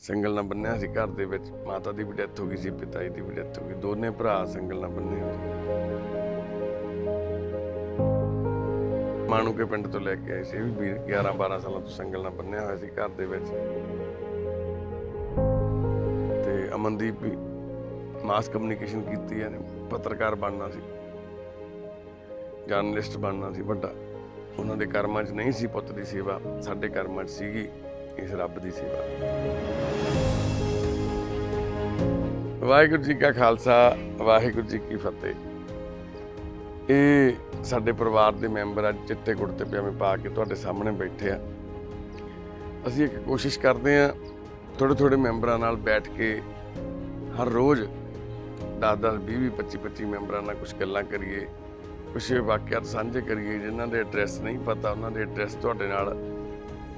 Single ਨਾਲ ਬੰਨਿਆ ਸੀ ਘਰ ਦੇ ਵਿੱਚ। ਮਾਤਾ ਦੀ ਵੀ ਡੈਥ ਹੋ ਗਈ ਸੀ, ਪਿਤਾ ਜੀ ਦੀ ਵੀ ਡੈਥ ਹੋ ਗਈ। ਦੋਨੇ ਭਰਾ ਸਿੰਗਲ ਨਾ ਬੰਨੇ ਹੋਏ ਸੀ। ਮਾਣੂਕੇ ਪਿੰਡ ਤੋਂ ਲੈ ਕੇ ਆਏ ਸੀ। ਇਹ ਵੀ 11 12 ਸਾਲਾਂ ਤੋਂ ਸਿੰਗਲ ਨਾ ਬੰਨਿਆ ਹੋਇਆ ਸੀ ਘਰ ਦੇ ਵਿੱਚ। ਤੇ ਅਮਨਦੀਪ ਵੀ ਮਾਸ ਕਮਿਊਨੀਕੇਸ਼ਨ ਕੀਤੀ ਹੈ ਪੱਤਰਕਾਰ ਬਣਨਾ ਸੀ। ਜਰਨਲਿਸਟ ਬਣਨਾ ਸੀ, ਵੱਡਾ। ਉਹਨਾਂ ਦੇ ਕਰਮਾਂ 'ਚ ਨਹੀਂ ਸੀ ਪੁੱਤ ਦੀ ਸੇਵਾ। ਸਾਡੇ ਕਰਮਾਂ 'ਚ ਸੀਗੀ। ਇਸ ਰੱਬ ਦੀ ਸੇਵਾ ਵਾਹਿਗੁਰੂ ਜੀ ਕਾ ਖਾਲਸਾ, ਵਾਹਿਗੁਰੂ ਜੀ ਕੀ ਫਤਿਹ। ਇਹ ਸਾਡੇ ਪਰਿਵਾਰ ਦੇ ਮੈਂਬਰ ਅੱਜ ਚਿੱਟੇ ਕੁੜਤੇ ਪਜਾਮੇ ਪਾ ਕੇ ਤੁਹਾਡੇ ਸਾਹਮਣੇ ਬੈਠੇ ਆ। ਅਸੀਂ ਇੱਕ ਕੋਸ਼ਿਸ਼ ਕਰਦੇ ਆ ਥੋੜੇ ਥੋੜੇ ਮੈਂਬਰਾਂ ਨਾਲ ਬੈਠ ਕੇ ਹਰ ਰੋਜ਼ 10 10 20 20 25 25 ਮੈਂਬਰਾਂ ਨਾਲ ਕੁਝ ਗੱਲਾਂ ਕਰੀਏ ਕੁਝ ਵਾਕਿਆਤ ਸਾਂਝੇ ਕਰੀਏ, ਜਿਨ੍ਹਾਂ ਦੇ ਐਡਰੈਸ ਨਹੀਂ ਪਤਾ, ਉਹਨਾਂ ਦੇ ਐਡਰੈਸ ਤੁਹਾਡੇ ਨਾਲ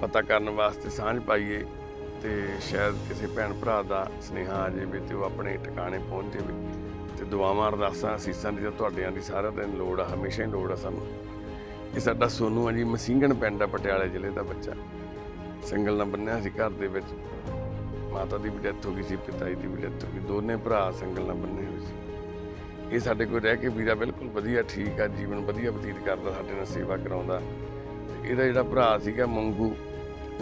ਪਤਾ ਕਰਨ ਵਾਸਤੇ ਸਾਂਝ ਪਾਈਏ ਤੇ ਸ਼ਾਇਦ ਕਿਸੇ ਭੈਣ ਭਰਾ ਦਾ ਸੁਨੇਹਾ ਆ ਜਾਵੇ ਤੇ ਉਹ ਆਪਣੇ ਟਿਕਾਣੇ ਪਹੁੰਚ ਜਾਵੇ। ਤੇ ਦੁਆਵਾਂ, ਅਰਦਾਸਾਂ, ਅਸੀਸਾਂ ਦੀ ਤਾਂ ਤੁਹਾਡਿਆਂ ਦੀ ਸਾਰਾ ਦਿਨ ਲੋੜ ਆ, ਹਮੇਸ਼ਾ ਹੀ ਲੋੜ ਆ ਸਾਨੂੰ। ਇਹ ਸਾਡਾ ਸੋਨੂ ਆ ਜੀ, ਮਸੀਂਗਣ ਪਿੰਡ ਆ, ਪਟਿਆਲੇ ਜ਼ਿਲ੍ਹੇ ਦਾ ਬੱਚਾ। ਸਿੰਗਲ ਨਾ ਬੰਨਿਆ ਸੀ ਘਰ ਦੇ ਵਿੱਚ। ਮਾਤਾ ਦੀ ਵੀ ਡੈਥ ਹੋ ਗਈ ਸੀ ਪਿਤਾ ਜੀ ਦੀ ਵੀ ਡੈਥ ਹੋ ਗਈ। ਦੋਨੇ ਭਰਾ ਸਿੰਗਲ ਨਾ ਬੰਨੇ ਹੋਏ ਸੀ। ਇਹ ਸਾਡੇ ਕੋਲ ਰਹਿ ਕੇ ਵੀਰਾ ਬਿਲਕੁਲ ਵਧੀਆ, ਠੀਕ ਆ, ਜੀਵਨ ਵਧੀਆ ਬਤੀਤ ਕਰਦਾ, ਸਾਡੇ ਨਾਲ ਸੇਵਾ ਕਰਾਉਂਦਾ। ਤੇ ਇਹਦਾ ਜਿਹੜਾ ਭਰਾ ਸੀਗਾ ਮੰਗੂ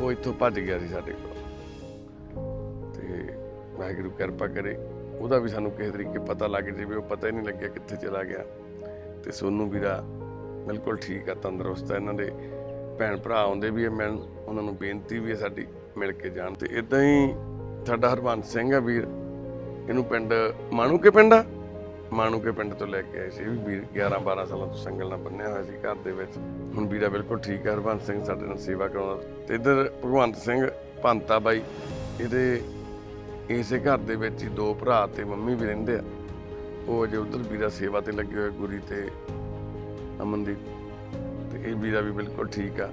ਉਹ ਇੱਥੋਂ ਭੱਜ ਗਿਆ ਸੀ ਸਾਡੇ ਕੋਲ। ਤੇ ਵਾਹਿਗੁਰੂ ਕਿਰਪਾ ਕਰੇ, ਉਹਦਾ ਵੀ ਸਾਨੂੰ ਕਿਸੇ ਤਰੀਕੇ ਪਤਾ ਲੱਗ ਜਾਵੇ ਉਹ ਪਤਾ ਹੀ ਨਹੀਂ ਲੱਗਿਆ ਕਿੱਥੇ ਚਲਾ ਗਿਆ। ਤੇ ਸੋਨੂ ਵੀਰਾ ਬਿਲਕੁਲ ਠੀਕ ਆ, ਤੰਦਰੁਸਤ ਆ। ਇਹਨਾਂ ਦੇ ਭੈਣ ਭਰਾ ਆਉਂਦੇ ਵੀ ਆ ਮਿਲਣ ਉਹਨਾਂ ਨੂੰ ਬੇਨਤੀ ਵੀ ਹੈ ਸਾਡੀ ਮਿਲ ਕੇ ਜਾਣ। ਤੇ ਇਦਾਂ ਹੀ ਸਾਡਾ ਹਰਬੰਸ ਸਿੰਘ ਆ ਵੀਰ, ਇਹਨੂੰ ਪਿੰਡ ਮਾਣੂਕੇ ਪਿੰਡ ਆ? ਮਾਣੂਕੇ ਪਿੰਡ ਤੋਂ ਲੈ ਕੇ ਆਏ ਸੀ, ਵੀ ਵੀਰ 11 12 ਸਾਲਾਂ ਤੋਂ ਸੰਗਲ ਨਾਲ ਬੰਨਿਆ ਹੋਇਆ ਸੀ, ਘਰ ਦੇ ਵਿੱਚ। ਹੁਣ ਵੀਰਾ ਬਿਲਕੁਲ ਠੀਕ ਹੈ ਹਰਬੰਸ ਸਿੰਘ ਸਾਡੇ ਨਾਲ ਸੇਵਾ ਕਰਾਉਂਦਾ। ਤੇ ਇੱਧਰ ਭਗਵੰਤ ਸਿੰਘ ਭੰਤਾ ਬਾਈ, ਇਹਦੇ ਇਸੇ ਘਰ ਦੇ ਵਿੱਚ ਹੀ ਦੋ ਭਰਾ ਤੇ ਮੰਮੀ ਵੀ ਰਹਿੰਦੇ ਆ। ਉਹ ਅਜੇ ਉਧਰ ਵੀਰਾ ਸੇਵਾ ਤੇ ਲੱਗੇ ਹੋਏ, ਗੁਰੀ ਤੇ ਅਮਨਦੀਪ। ਤੇ ਇਹ ਵੀਰਾ ਵੀ ਬਿਲਕੁਲ ਠੀਕ ਆ।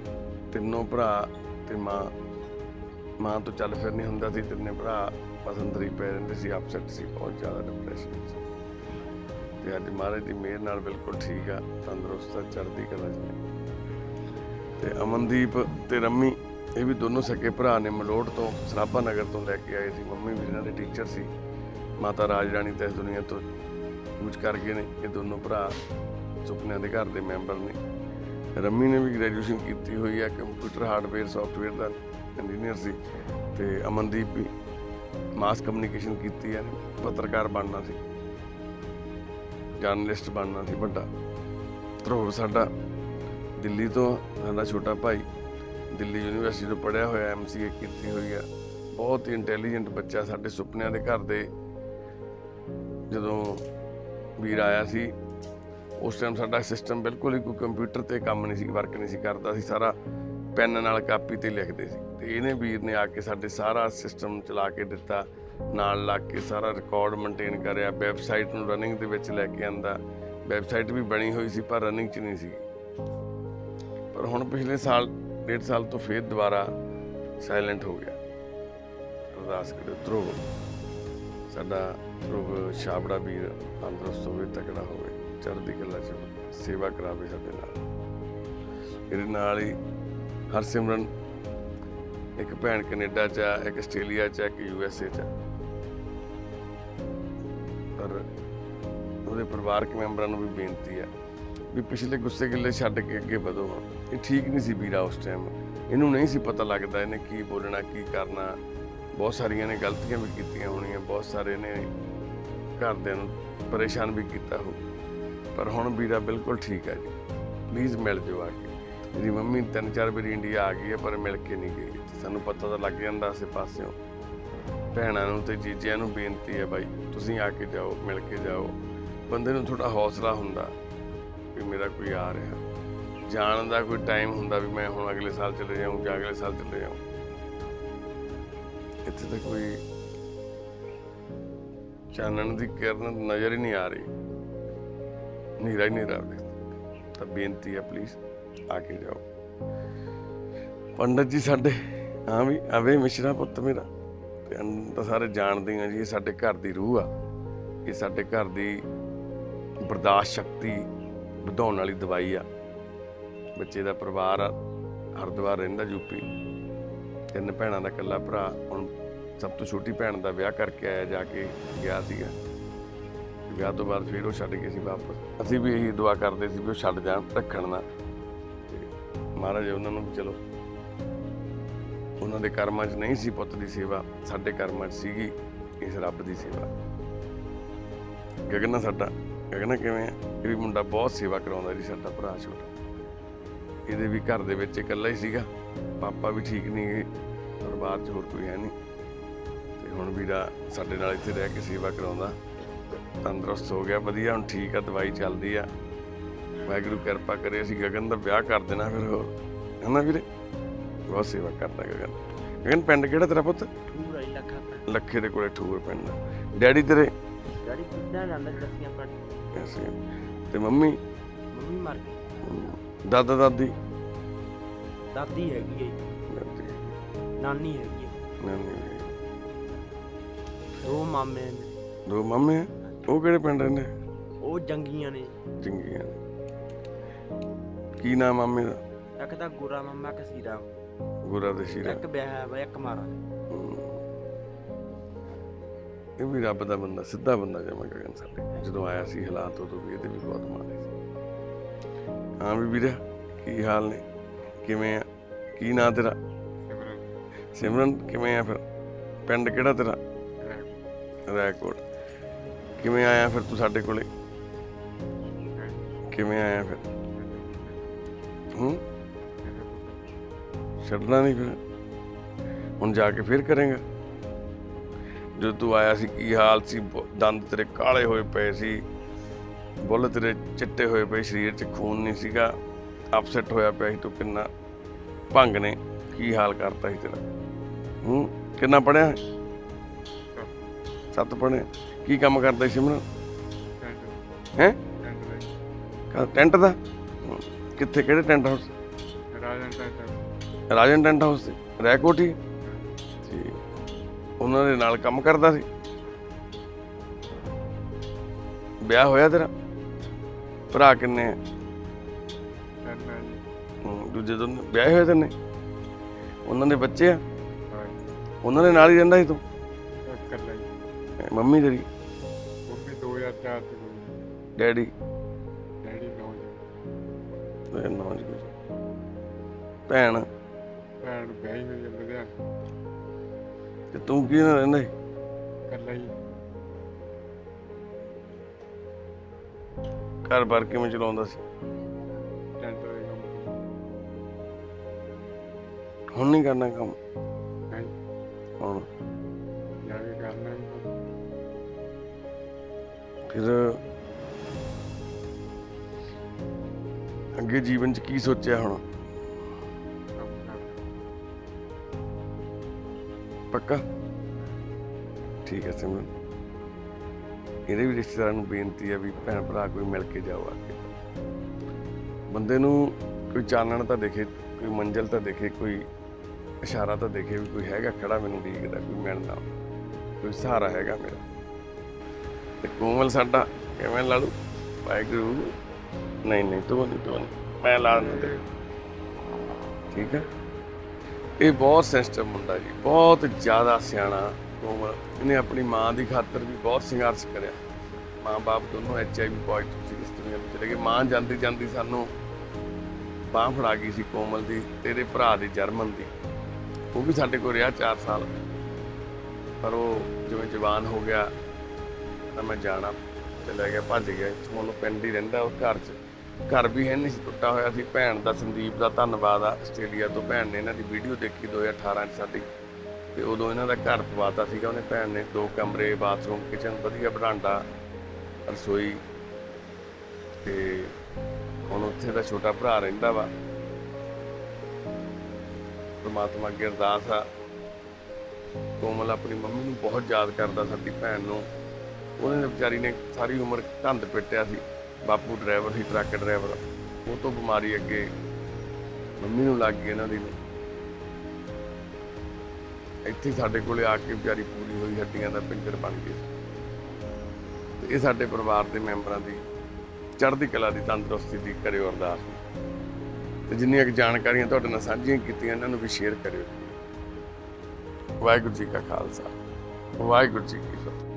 ਤਿੰਨੋਂ ਭਰਾ ਤੇ ਮਾਂ ਮਾਂ ਤੋਂ ਚੱਲ ਫਿਰ ਨਹੀਂ ਹੁੰਦਾ ਸੀ, ਤਿੰਨੇ ਭਰਾ ਬਸ ਅੰਦਰ ਪਏ ਰਹਿੰਦੇ ਸੀ ਅਪਸੈਟ ਸੀ, ਬਹੁਤ ਜ਼ਿਆਦਾ ਡਿਪਰੈਸ਼ਨ ਵਿੱਚ ਤੇ ਅੱਜ ਮਹਾਰਾਜ ਦੀ ਮਿਹਰ ਨਾਲ ਬਿਲਕੁਲ ਠੀਕ ਆ, ਤੰਦਰੁਸਤ ਆ, ਚੜ੍ਹਦੀ ਕਲਾ 'ਚ ਤੇ ਅਮਨਦੀਪ ਤੇ ਰੰਮੀ, ਇਹ ਵੀ ਦੋਨੋਂ ਸਕੇ ਭਰਾ ਨੇ ਮਲੋਟ ਤੋਂ, ਸਰਾਭਾ ਨਗਰ ਤੋਂ ਲੈ ਕੇ ਆਏ ਸੀ। ਮੰਮੀ ਵੀ ਇਹਨਾਂ ਦੇ ਟੀਚਰ ਸੀ। ਮਾਤਾ ਰਾਜ ਰਾਣੀ ਤੇ ਇਸ ਦੁਨੀਆ ਤੋਂ ਕੂਚ ਕਰ ਗਏ ਨੇ। ਇਹ ਦੋਨੋਂ ਭਰਾ ਸੁਪਨਿਆਂ ਦੇ ਘਰ ਦੇ ਮੈਂਬਰ ਨੇ। ਰੰਮੀ ਨੇ ਵੀ ਗ੍ਰੈਜੂਏਸ਼ਨ ਕੀਤੀ ਹੋਈ ਹੈ ਕੰਪਿਊਟਰ ਹਾਰਡਵੇਅਰ ਸੌਫਟਵੇਅਰ ਦਾ ਇੰਜੀਨੀਅਰ ਸੀ। ਤੇ ਅਮਨਦੀਪ ਵੀ ਮਾਸ ਕਮਿਊਨੀਕੇਸ਼ਨ ਕੀਤੀ ਹੈ ਪੱਤਰਕਾਰ ਬਣਨਾ ਸੀ। ਜਰਨਲਿਸਟ ਬਣਨਾ ਸੀ ਵੱਡਾ। ਧਰੋਵ ਸਾਡਾ, ਦਿੱਲੀ ਤੋਂ ਸਾਡਾ ਛੋਟਾ ਭਾਈ, ਦਿੱਲੀ ਯੂਨੀਵਰਸਿਟੀ ਤੋਂ ਪੜ੍ਹਿਆ ਹੋਇਆ ਐਮਸੀਏ ਕੀਤੀ ਹੋਈ ਆ। ਬਹੁਤ ਹੀ ਇੰਟੈਲੀਜੈਂਟ ਬੱਚਾ ਸਾਡੇ ਸੁਪਨਿਆਂ ਦੇ ਘਰ ਦੇ। ਜਦੋਂ ਵੀਰ ਆਇਆ ਸੀ, ਉਸ ਟਾਈਮ ਸਾਡਾ ਸਿਸਟਮ ਬਿਲਕੁਲ ਹੀ ਕੋਈ ਕੰਪਿਊਟਰ ਤੇ ਕੰਮ ਨਹੀਂ ਸੀ ਵਰਕ ਨਹੀਂ ਸੀ ਕਰਦਾ ਸੀ, ਸਾਰਾ ਪੈਨ ਨਾਲ ਕਾਪੀ ਤੇ ਲਿਖਦੇ ਸੀ। ਤੇ ਇਹਨੇ ਵੀਰ ਨੇ ਆ ਕੇ ਸਾਡੇ ਸਾਰਾ ਸਿਸਟਮ ਚਲਾ ਕੇ ਦਿੱਤਾ, ਨਾਲ ਲੱਗ ਕੇ ਸਾਰਾ ਰਿਕਾਰਡ ਮੇਨਟੇਨ ਕਰਿਆ ਵੈਬਸਾਈਟ ਨੂੰ ਰਨਿੰਗ ਦੇ ਵਿੱਚ ਲੈ ਕੇ ਆਂਦਾ। ਵੈਬਸਾਈਟ ਵੀ ਬਣੀ ਹੋਈ ਸੀ, ਪਰ ਰਨਿੰਗ 'ਚ ਨਹੀਂ ਸੀ। ਪਰ ਹੁਣ ਪਿਛਲੇ ਸਾਲ, ਡੇਢ ਸਾਲ ਤੋਂ ਫੇਰ ਦੁਬਾਰਾ ਸਾਇਲੈਂਟ ਹੋ ਗਿਆ। ਅਰਦਾਸ ਕਰੇ ਧਰੁਵ। ਸਾਡਾ ਧਰੁਵ ਛਾਬੜਾ ਵੀਰ ਤੰਦਰੁਸਤ ਹੋਵੇ, ਤਕੜਾ ਹੋਵੇ, ਚੜ੍ਹਦੀ ਕਲਾ ਚ ਸੇਵਾ ਕਰਾਵੇ ਸਾਡੇ ਨਾਲ। ਇਹਦੇ ਨਾਲ ਹੀ ਹਰਸਿਮਰਨ, ਇੱਕ ਭੈਣ ਕੈਨੇਡਾ ਚ ਆ, ਇੱਕ ਆਸਟ੍ਰੇਲੀਆ ਚ ਆ, ਇੱਕ ਯੂ ਐਸ ਏ ਚ ਆ। ਪਰ ਉਹਦੇ ਪਰਿਵਾਰਕ ਮੈਂਬਰਾਂ ਨੂੰ ਵੀ ਬੇਨਤੀ ਆ ਵੀ ਪਿਛਲੇ ਗੁੱਸੇ ਗਿੱਲੇ ਛੱਡ ਕੇ ਅੱਗੇ ਵਧੋ। ਹੁਣ ਇਹ ਠੀਕ ਨਹੀਂ ਸੀ ਵੀਰਾ ਉਸ ਟਾਈਮ ਇਹਨੂੰ ਨਹੀਂ ਸੀ ਪਤਾ ਲੱਗਦਾ ਇਹਨੇ ਕੀ ਬੋਲਣਾ, ਕੀ ਕਰਨਾ। ਬਹੁਤ ਸਾਰੀਆਂ ਨੇ ਗਲਤੀਆਂ ਵੀ ਕੀਤੀਆਂ ਹੋਣੀਆਂ, ਬਹੁਤ ਸਾਰੇ ਨੇ ਘਰਦਿਆਂ ਨੂੰ ਪਰੇਸ਼ਾਨ ਵੀ ਕੀਤਾ ਹੋ ਪਰ ਹੁਣ ਵੀਰਾ ਬਿਲਕੁਲ ਠੀਕ ਹੈ ਜੀ। ਪਲੀਜ਼ ਮਿਲ ਜਾਓ ਆ ਕੇ। ਮੇਰੀ ਮੰਮੀ ਤਿੰਨ ਚਾਰ ਵਾਰੀ ਇੰਡੀਆ ਆ ਗਈ ਹੈ, ਪਰ ਮਿਲ ਕੇ ਨਹੀਂ ਗਈ। ਸਾਨੂੰ ਪਤਾ ਤਾਂ ਲੱਗ ਜਾਂਦਾ ਆਸੇ ਪਾਸਿਓਂ। ਭੈਣਾਂ ਨੂੰ ਤੇ ਜੀਜਿਆਂ ਨੂੰ ਬੇਨਤੀ ਹੈ ਬਾਈ, ਤੁਸੀਂ ਆ ਕੇ ਜਾਓ, ਮਿਲ ਕੇ ਜਾਓ। ਬੰਦੇ ਨੂੰ ਥੋੜਾ ਹੌਸਲਾ ਹੁੰਦਾ ਵੀ ਮੇਰਾ ਕੋਈ ਆ ਰਿਹਾ। ਜਾਣ ਦਾ ਕੋਈ ਟਾਈਮ ਹੁੰਦਾ ਵੀ ਮੈਂ ਹੁਣ ਅਗਲੇ ਸਾਲ ਚਲੇ ਜਾਊਂ ਜਾਂ ਅਗਲੇ ਸਾਲ ਚਲੇ ਜਾਊਂ। ਇੱਥੇ ਤਾਂ ਕੋਈ ਚਾਨਣ ਦੀ ਕਿਰਨ ਨਜ਼ਰ ਹੀ ਨਹੀਂ ਆ ਰਹੀ। ਨੀਰਾ ਹੀ ਨੀਰਾ ਤਾਂ ਬੇਨਤੀ ਹੈ ਪਲੀਜ਼ ਆ ਕੇ ਜਾਓ। ਪੰਡਤ ਜੀ ਸਾਡੇ ਹਾਂ ਵੀ ਅਵੇ ਮਿਸ਼ਰਾ ਪੁੱਤ ਮੇਰਾ। ਤਾਂ ਸਾਰੇ ਜਾਣਦੇ ਆ ਜੀ, ਇਹ ਸਾਡੇ ਘਰ ਦੀ ਰੂਹ ਆ। ਇਹ ਸਾਡੇ ਘਰ ਦੀ ਬਰਦਾਸ਼ਤ ਸ਼ਕਤੀ ਵਧਾਉਣ ਵਾਲੀ ਦਵਾਈ ਆ। ਬੱਚੇ ਦਾ ਪਰਿਵਾਰ ਆ, ਹਰਿਦੁਆਰ ਰਹਿੰਦਾ ਯੂਪੀ ਤਿੰਨ ਭੈਣਾਂ ਦਾ ਇਕੱਲਾ ਭਰਾ, ਹੁਣ ਸਭ ਤੋਂ ਛੋਟੀ ਭੈਣ ਦਾ ਵਿਆਹ ਕਰਕੇ ਆਇਆ ਜਾ ਕੇ ਗਿਆ ਸੀਗਾ। ਵਿਆਹ ਤੋਂ ਬਾਅਦ ਫਿਰ ਉਹ ਛੱਡ ਗਏ ਸੀ ਵਾਪਸ। ਅਸੀਂ ਵੀ ਇਹੀ ਦੁਆ ਕਰਦੇ ਸੀ ਵੀ ਉਹ ਛੱਡ ਜਾਣ, ਰੱਖਣ ਨਾ। ਮਹਾਰਾਜ, ਉਹਨਾਂ ਨੂੰ ਵੀ ਚਲੋ। ਉਹਨਾਂ ਦੇ ਕਰਮਾਂ 'ਚ ਨਹੀਂ ਸੀ ਪੁੱਤ ਦੀ ਸੇਵਾ, ਸਾਡੇ ਕਰਮਾਂ 'ਚ ਸੀਗੀ ਇਸ ਰੱਬ ਦੀ ਸੇਵਾ। ਗਗਨਾ ਸਾਡਾ। ਗਗਨਾ ਕਿਵੇਂ ਆ? ਇਹ ਵੀ ਮੁੰਡਾ ਬਹੁਤ ਸੇਵਾ ਕਰਾਉਂਦਾ ਜੀ, ਸਾਡਾ ਭਰਾ ਛੋਟਾ। ਇਹਦੇ ਵੀ ਘਰ ਦੇ ਵਿੱਚ ਇਕੱਲਾ ਹੀ ਸੀਗਾ। ਪਾਪਾ ਵੀ ਠੀਕ ਨਹੀਂ ਗਏ ਪਰਿਵਾਰ 'ਚ ਹੋਰ ਕੋਈ ਹੈ ਨਹੀਂ। ਤੇ ਹੁਣ ਵੀਰਾ ਸਾਡੇ ਨਾਲ ਇੱਥੇ ਰਹਿ ਕੇ ਸੇਵਾ ਕਰਾਉਂਦਾ। ਤੰਦਰੁਸਤ ਹੋ ਗਿਆ, ਵਧੀਆ। ਹੁਣ ਠੀਕ ਆ, ਦਵਾਈ ਚੱਲਦੀ ਆ। ਵਾਹਿਗੁਰੂ ਕਿਰਪਾ ਕਰੇ ਅਸੀਂ ਗਗਨ ਦਾ ਵਿਆਹ ਕਰ ਦੇਣਾ ਫਿਰ ਹੋਰ। ਹਨਾ ਵੀਰੇ? ਬਹੁਤ ਸੇਵਾ ਕਰਦਾ ਗਗਨ। ਗਗਨ ਪਿੰਡ ਕਿਹੜਾ ਤੇਰਾ ਪੁੱਤ? ਲੱਖਾਂ ਦੇ ਕੋਲੇ ਠੂਰ ਪਿੰਡ। ਡੈਡੀ ਤੇਰੇ? ਕਿੱਦਾਂ ਜਾਂਦਾ ਐਸੇ ਤੇ ਮੰਮੀ? ਮੰਮੀ ਮਰ ਗਈ। ਦਾਦਾ ਦਾਦੀ? ਦਾਦੀ ਹੈਗੀ ਹੈ ਨਾਨੀ ਹੈਗੀ ਹੈ ਨਾਨੀ ਦੋ ਮਾਮੇ ਨੇ। ਦੋ ਮਾਮੇ? ਉਹ ਕਿਹੜੇ ਪਿੰਡ ਰਹਿੰਦੇ? ਉਹ ਜੰਗੀਆਂ ਨੇ ਚੰਗੀਆਂ ਕੀ ਨਾਮ ਮਾਮੇ ਦਾ ਇੱਕ ਤਾਂ ਗੁਰਾ ਮਾਮਾ ਕਸੀਰਾ ਗੁਰਾ ਤੇ ਸ਼ੀਰਾ। ਇੱਕ ਵਿਆਹ ਹੈ ਵਾ ਇੱਕ ਮਾਰਾ ਇਹ ਵੀ ਰੱਬ ਦਾ ਬੰਦਾ ਸਿੱਧਾ ਬੰਦਾ ਜਮਾ ਗਗਨ ਸਾਡੇ ਜਦੋਂ ਆਇਆ ਸੀ ਹਾਲਾਤ ਉਦੋਂ ਵੀ ਇਹਦੇ ਵੀ ਬਹੁਤ ਮਾੜੇ ਸੀ। ਹਾਂ ਵੀ ਵੀਰੇ ਕੀ ਹਾਲ ਨੇ? ਕਿਵੇਂ ਆ? ਕੀ ਨਾਂ ਤੇਰਾ? ਸਿਮਰਨ। ਕਿਵੇਂ ਆ ਫਿਰ? ਪਿੰਡ ਕਿਹੜਾ ਤੇਰਾ? ਰੈਕੋਰਡ ਕਿਵੇਂ ਆਇਆ ਫਿਰ ਤੂੰ ਸਾਡੇ ਕੋਲੇ? ਕਿਵੇਂ ਆਇਆ ਫਿਰ? ਹੂੰ। ਛੱਡਣਾ ਨਹੀਂ ਫਿਰ। ਹੁਣ ਜਾ ਕੇ ਫਿਰ ਕਰੇਗਾ। ਜਦੋਂ ਤੂੰ ਆਇਆ ਸੀ ਕੀ ਹਾਲ ਸੀ? ਦੰਦ ਤੇਰੇ ਕਾਲੇ ਹੋਏ ਪਏ ਸੀ। ਬੁੱਲ ਤੇਰੇ ਚਿੱਟੇ ਹੋਏ ਪਏ ਸਰੀਰ 'ਚ ਖੂਨ ਨਹੀਂ ਸੀਗਾ। ਅਪਸੈਟ ਹੋਇਆ ਪਿਆ ਸੀ ਤੂੰ ਕਿੰਨਾ ਭੰਗ ਨੇ। ਕੀ ਹਾਲ ਕਰਤਾ ਸੀ ਤੇਰਾ? ਹੂੰ ਕਿੰਨਾ ਪੜਿਆ ਸੱਤ ਪੜਿਆ ਕੀ ਕੰਮ ਕਰਦਾ ਸੀ ਸਿਮਰਨ? ਹੈ? ਟੈਂਟ ਦਾ। ਕਿੱਥੇ ਕਿਹੜੇ tent house? Rajan tent house. ਤੇ? ਰੈਕੋਟੀ ਠੀਕ ਉਹਨਾਂ ਦੇ ਨਾਲ ਕੰਮ ਕਰਦਾ ਸੀ? ਵਿਆਹ ਹੋਇਆ ਤੇਰਾ? ਭਰਾ ਕਿੰਨੇ ਦੂਜੇ ਦੋਨੇ? ਵਿਆਹ ਹੋਏ ਤੈਨੇ? ਉਹਨਾਂ ਦੇ ਬੱਚੇ ਆ? ਉਹਨਾਂ ਦੇ ਨਾਲ ਹੀ ਰਹਿੰਦਾ ਸੀ ਤੂੰ? ਮੰਮੀ ਤੇਰੀ? ਡੈਡੀ? ਤੇ ਨੌਜ ਭੈਣ। ਤੇ ਤੂੰ ਕੀ ਨਾਲ ਰਹਿੰਦਾ ਸੀ? ਘਰ ਬਾਰ ਕਿਵੇਂ ਚਲਾਉਂਦਾ ਸੀ? ਹੁਣ ਨਹੀਂ ਕਰਨਾ ਕੰਮ? ਹੁਣ। ਫਿਰ ਅੱਗੇ ਜੀਵਨ ਚ ਕੀ ਸੋਚਿਆ ਹੁਣ? ਪੱਕਾ? ਠੀਕ ਹੈ ਸਿਮਰਨ। ਇਹਦੇ ਵੀ ਰਿਸ਼ਤੇਦਾਰਾਂ ਨੂੰ ਬੇਨਤੀ ਹੈ ਵੀ ਭੈਣ ਭਰਾ ਕੋਈ ਮਿਲ ਕੇ ਜਾਓ ਆ ਕੇ। ਬੰਦੇ ਨੂੰ ਕੋਈ ਚਾਨਣ ਤਾਂ ਦੇਖੇ, ਕੋਈ ਮੰਜ਼ਲ ਤਾਂ ਦੇਖੇ, ਕੋਈ ਇਸ਼ਾਰਾ ਤਾਂ ਦੇਖੇ ਵੀ ਕੋਈ ਹੈਗਾ ਖੜਾ ਮੈਨੂੰ ਡੀਕਦਾ ਕੋਈ ਮਿਲਦਾ। ਕੋਈ ਸਹਾਰਾ ਹੈਗਾ ਮੇਰਾ। ਤੇ ਕੋਮਲ ਸਾਡਾ, ਕਿਵੇਂ ਲਾੜੂ ਵਾਹਿਗੁਰੂ। ਨਹੀਂ ਨਹੀਂ, ਤੂੰ ਨਹੀਂ ਤੂੰ ਨਹੀਂ। ਮੈਂ ਲਾ ਦਿੰਦਾ ਤੇਰੇ। ਠੀਕ ਹੈ? ਇਹ ਬਹੁਤ ਸੈਂਸਿਟਿਵ ਮੁੰਡਾ ਜੀ। ਬਹੁਤ ਜ਼ਿਆਦਾ ਸਿਆਣਾ ਕੋਮਲ ਇਹਨੇ ਆਪਣੀ ਮਾਂ ਦੀ ਖਾਤਰ ਵੀ ਬਹੁਤ ਸੰਘਰਸ਼ ਕਰਿਆ। ਮਾਂ-ਬਾਪ ਦੋਨੋਂ ਐਚਆਈਵੀ ਪੋਜ਼ਿਟਿਵ ਸੀ, ਇਸ ਦੁਨੀਆ ਵਿੱਚ ਚਲੇ ਮਾਂ ਜਾਂਦੀ ਜਾਂਦੀ ਸਾਨੂੰ ਬਾਂਹ ਫੜਾ ਗਈ ਸੀ ਕੋਮਲ ਦੀ, ਤੇਰੇ ਭਰਾ ਦੀ, ਜਰਮਨ ਦੀ। ਉਹ ਵੀ ਸਾਡੇ ਕੋਲ ਰਿਹਾ 4 ਸਾਲ। ਪਰ ਉਹ ਜਿਵੇਂ ਜਵਾਨ ਹੋ ਗਿਆ, ਤਾਂ ਮੈਂ ਜਾਣਾ। ਲੈ ਗਿਆ ਭੱਜ ਗਿਆ ਇੱਥੋਂ ਉਹਨੂੰ ਪਿੰਡ ਹੀ ਰਹਿੰਦਾ ਉਹ ਘਰ 'ਚ। ਘਰ ਵੀ ਹੈ ਨਹੀਂ ਸੀ ਟੁੱਟਾ ਹੋਇਆ। ਸੀ ਭੈਣ ਦਾ ਸੰਦੀਪ ਦਾ ਧੰਨਵਾਦ ਆ। ਆਸਟ੍ਰੇਲੀਆ ਤੋਂ ਭੈਣ ਨੇ ਇਹਨਾਂ ਦੀ ਵੀਡੀਓ ਦੇਖੀ 2018 'ਚ ਸਾਡੀ। ਤੇ ਉਦੋਂ ਇਹਨਾਂ ਦਾ ਘਰ ਪਵਾਤਾ ਸੀਗਾ। ਉਹਨੇ ਭੈਣ ਨੇ ਦੋ ਕਮਰੇ ਬਾਥਰੂਮ ਕਿਚਨ ਵਧੀਆ ਬਰਾਂਡਾ, ਰਸੋਈ ਤੇ ਹੁਣ ਉੱਥੇ ਦਾ ਛੋਟਾ ਭਰਾ ਰਹਿੰਦਾ ਵਾ। ਪਰਮਾਤਮਾ ਅੱਗੇ ਅਰਦਾਸ ਆ। ਕੋਮਲ ਆਪਣੀ ਮੰਮੀ ਨੂੰ ਬਹੁਤ ਯਾਦ ਕਰਦਾ ਸਾਡੀ ਭੈਣ ਨੂੰ। ਉਹਨੇ ਵਿਚਾਰੀ ਨੇ ਸਾਰੀ ਉਮਰ ਧੰਦ ਪਿੱਟਿਆ ਸੀ, ਬਾਪੂ ਡਰਾਈਵਰ ਸੀ, ਟਰੱਕ ਡਰਾਈਵਰ। ਉਹ ਤੋਂ ਬਿਮਾਰੀ ਅੱਗੇ ਮੰਮੀ ਨੂੰ ਲੱਗ ਗਈ ਇਹਨਾਂ ਦੀ। ਇੱਥੇ ਸਾਡੇ ਕੋਲੇ ਆ ਕੇ ਵਿਚਾਰੀ ਪੂਰੀ ਹੋਈ, ਹੱਡੀਆਂ ਦਾ ਪਿੰਜਰ ਬਣ ਗਈ। ਤੇ ਇਹ ਸਾਡੇ ਪਰਿਵਾਰ ਦੇ ਮੈਂਬਰਾਂ ਦੀ ਚੜ੍ਹਦੀ ਕਲਾ ਦੀ ਤੰਦਰੁਸਤੀ ਦੀ ਕਰਿਓ ਅਰਦਾਸ। ਤੇ ਜਿੰਨੀਆਂ ਕਿ ਜਾਣਕਾਰੀਆਂ ਤੁਹਾਡੇ ਨਾਲ ਸਾਂਝੀਆਂ ਕੀਤੀਆਂ, ਇਹਨਾਂ ਨੂੰ ਵੀ ਸ਼ੇਅਰ ਕਰਿਓ। ਵਾਹਿਗੁਰੂ ਜੀ ਕਾ ਖਾਲਸਾ। ਵਾਹਿਗੁਰੂ ਜੀ ਕੀ ਫਤਿਹ।